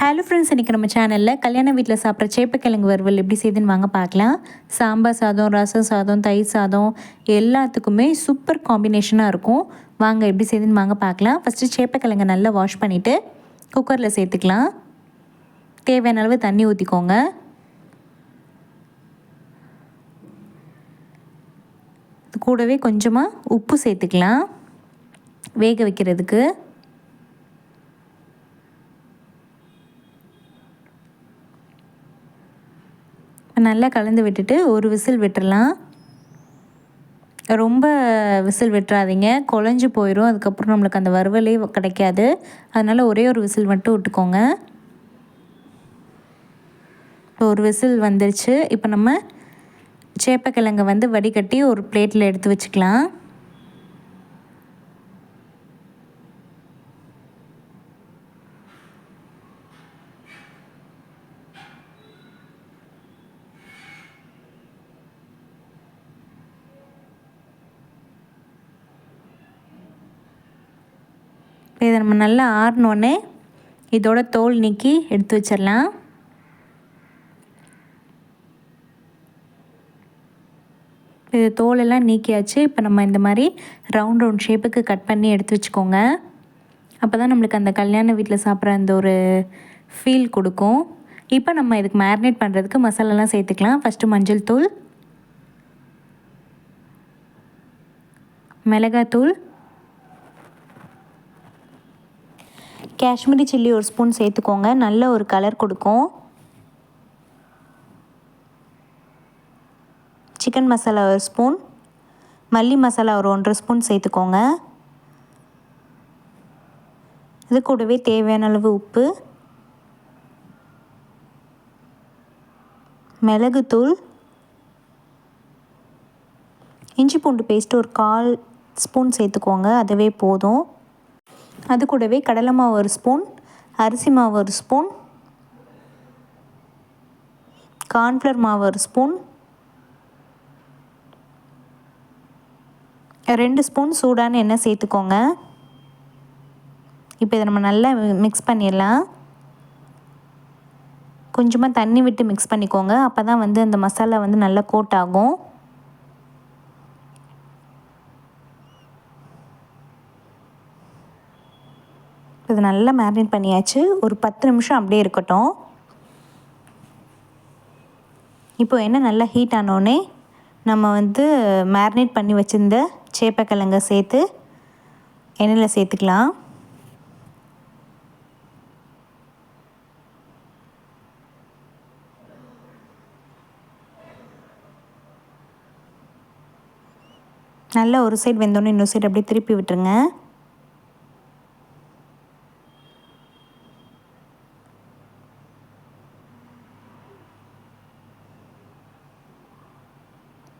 Hello friends இன்றைக்கி நம்ம சேனலில் கல்யாண வீட்டில் சாப்பிட்ற சேப்பக்கிழங்கு வறுவல் எப்படி செய்யுதுன்னு வாங்க பார்க்கலாம். சாம்பார் சாதம் ரசம் சாதம் தயிர் சாதம் எல்லாத்துக்குமே சூப்பர் காம்பினேஷனாக இருக்கும். வாங்க எப்படி செய்யுதுன்னு வாங்க பார்க்கலாம். ஃபஸ்ட்டு சேப்பக்கிழங்கை நல்லா வாஷ் பண்ணிவிட்டு குக்கரில் சேர்த்துக்கலாம். தேவையான அளவு தண்ணி ஊற்றிக்கோங்க கூடவே கொஞ்சமாக உப்பு சேர்த்துக்கலாம். வேக வைக்கிறதுக்கு நல்லா கலந்து விட்டுட்டு ஒரு விசில் விட்டுடலாம் ரொம்ப விசில் விட்டுறாதீங்க. குழஞ்சி போயிடும் அதுக்கப்புறம் நம்மளுக்கு அந்த வறுவலே கிடைக்காது. அதனால் ஒரே ஒரு விசில் மட்டும் விட்டுக்கோங்க. இப்போ ஒரு விசில் வந்துருச்சு. இப்போ நம்ம சேப்பக்கிழங்கு வந்து வடிகட்டி ஒரு பிளேட்டில் எடுத்து வச்சுக்கலாம். இதை நம்ம நல்லா ஆறினோடனே இதோட தோல் நீக்கி எடுத்து வச்சிடலாம். இது தோலெல்லாம் நீக்கியாச்சு. இப்போ நம்ம இந்த மாதிரி ரவுண்ட் ரவுண்ட் ஷேப்புக்கு கட் பண்ணி எடுத்து வச்சுக்கோங்க. அப்போ தான் நம்மளுக்கு அந்த கல்யாண வீட்டில் சாப்பிட்ற அந்த ஒரு ஃபீல் கொடுக்கும். இப்போ நம்ம இதுக்கு மேரினேட் பண்ணுறதுக்கு மசாலாலாம் சேர்த்துக்கலாம். ஃபஸ்ட்டு மஞ்சள் தூள் மிளகாத்தூள் காஷ்மீரி சில்லி ஒரு ஸ்பூன் சேர்த்துக்கோங்க. நல்ல ஒரு கலர் கொடுக்கும். சிக்கன் மசாலா ஒரு ஸ்பூன். மல்லி மசாலா ஒரு ஒன்றரை ஸ்பூன் சேர்த்துக்கோங்க. இது கூடவே தேவையான அளவு உப்பு. மிளகுத்தூள் இஞ்சி பூண்டு பேஸ்ட்டு ஒரு கால் ஸ்பூன் சேர்த்துக்கோங்க. அதுவே போதும். அது கூடவே கடலை மாவு ஒரு ஸ்பூன் அரிசி மாவு ஒரு ஸ்பூன் கார்ன்ஃப்ளவர் மாவு ஒரு ஸ்பூன் ரெண்டு ஸ்பூன் சூடான எண்ணெய் சேர்த்துக்கோங்க. இப்போ இதை நம்ம நல்லா மிக்ஸ் பண்ணிடலாம். கொஞ்சமாக தண்ணி விட்டு மிக்ஸ் பண்ணிக்கோங்க. அப்போ தான் வந்து அந்த மசாலா வந்து நல்லா கோட் ஆகும். இது நல்லா மேரினேட் பண்ணியாச்சு. ஒரு பத்து நிமிஷம் அப்படியே இருக்கட்டும். இப்போ என்ன நல்லா ஹீட் ஆனோடனே நம்ம வந்து மேரினேட் பண்ணி வச்சுருந்த சேப்பக்கிழங்க சேர்த்து எண்ணெயில் சேர்த்துக்கலாம். நல்லா ஒரு சைடு வெந்தோடனே இன்னொரு சைடு அப்படியே திருப்பி விட்டுருங்க.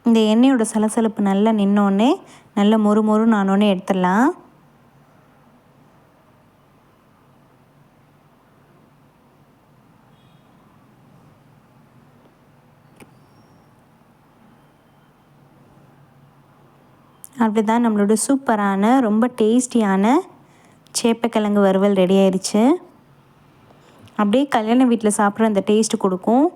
இந்த எண்ணெயோட சலசலப்பு நல்லா நின்னோடனே நல்லா மொறு மொறுன்னு ஆனோடனே எடுத்துடலாம். அப்படிதான் நம்மளோட சூப்பரான ரொம்ப டேஸ்டியான சேப்பக்கிழங்கு வறுவல் ரெடி ஆயிடுச்சு அப்படியே கல்யாண வீட்டில் சாப்பிட்ற அந்த டேஸ்ட்டு கொடுக்கும்.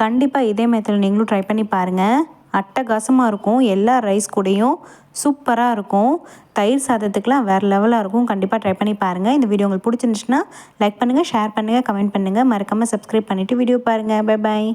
கண்டிப்பாக இதே மெத்தடில் நீங்களும் ட்ரை பண்ணி பாருங்கள் அட்டகாசமாக இருக்கும். எல்லா ரைஸ் கூடயும் சூப்பராக இருக்கும். தயிர் சாதத்துக்குலாம் வேறு லெவலாக இருக்கும். கண்டிப்பாக ட்ரை பண்ணி பாருங்கள் இந்த வீடியோ உங்களுக்கு பிடிச்சிருந்துச்சுன்னா லைக் பண்ணுங்கள் ஷேர் பண்ணுங்கள் கமெண்ட் பண்ணுங்கள் மறக்காமல் சப்ஸ்கிரைப் பண்ணிவிட்டு வீடியோ பாருங்கள் பை பாய்